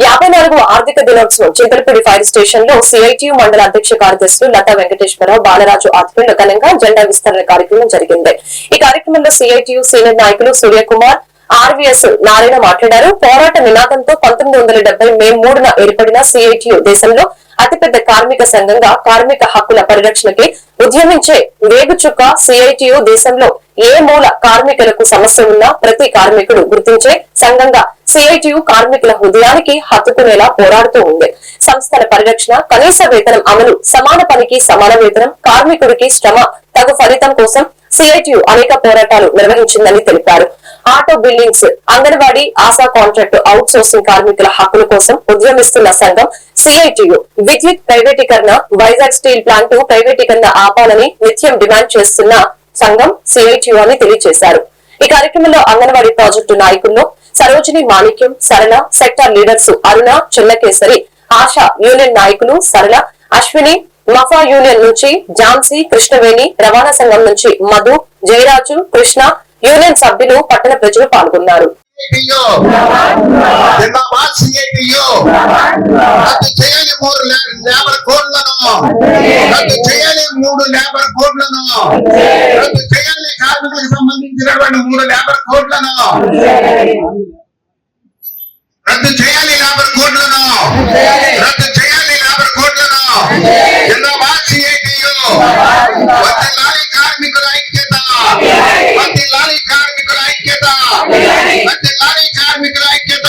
యాభై నాలుగు ఆర్థిక దినోత్సవం చింతలపూడి ఫైర్ స్టేషన్లో సిఐటియు మండల అధ్యక్ష కార్యదర్శులు లతా వెంకటేశ్వరరావు బాలరాజు ఆధ్వర్యంలో ఘనంగా జెండా విస్తరణ కార్యక్రమం జరిగింది. ఈ కార్యక్రమంలో సిఐటియు సీనియర్ నాయకులు సూర్యకుమార్ ఆర్వీఎస్ నారాయణ మాట్లాడారు. పోరాట నినాదంతో పంతొమ్మిది వందల డెబ్బై మే మూడున ఏర్పడిన సిఐటియు దేశంలో అతిపెద్ద కార్మిక సంఘంగా కార్మిక హక్కుల పరిరక్షణకి ఉద్యమించే వేగుచుక్క సిఐటియు దేశంలో ఏ మూల కార్మికులకు సమస్య ఉన్నా ప్రతి కార్మికుడు గుర్తించే సంఘంగా సిఐటియు కార్మికుల హృదయానికి హత్తుకునేలా పోరాడుతూ ఉంది. సంస్థల పరిరక్షణ కనీస వేతనం అమలు సమాన పనికి సమాన వేతనం కార్మికుడికి శ్రమ తగు ఫలితం కోసం సిఐటియు అనేక పోరాటాలు నిర్వహించిందని తెలిపారు. Auto buildings anganwadi ASHA contract outsourcing కార్మికుల హక్కుల కోసం ఉద్యమిస్తున్న సంఘం సిఐటియు విద్యుత్ ప్రైవేటీకరణ వైజాగ్ స్టీల్ ప్లాంట్ ప్రైవేటీకరణ ఆపాలని నిత్యం డిమాండ్ చేస్తున్న సంఘం సిఐటియు అని తెలియజేశారు. ఈ కార్యక్రమంలో అంగన్వాడీ ప్రాజెక్టు నాయకుల్లో Sarojini Manikyam Sarala sector leaders Aruna Chellakesari ASHA union నాయకులు సరళ అశ్విని మఫా యూనియన్ నుంచి ఝాన్సీ కృష్ణవేణి రవాణా సంఘం నుంచి మధు జయరాజు కృష్ణ యూనియన్ సభ్యులు పట్టణ ప్రజలు పాల్గొన్నారు. మూడు లేబర్ కోడ్లను! రద్దు చేయాలి మూడు లేబర్ కోడ్లను! పంపించినటువంటి మూడు లేబర్ కోట్లను రద్దు చేయాలి లేబర్ కోట్లను రద్దు చేయాలి లేబర్ కోట్లను లాలి కార్మికుల ఐక్యత. ప్రతి లాలి కార్మికుల ఐక్యత. ప్రతి లాలి కార్మికుల ఐక్యత.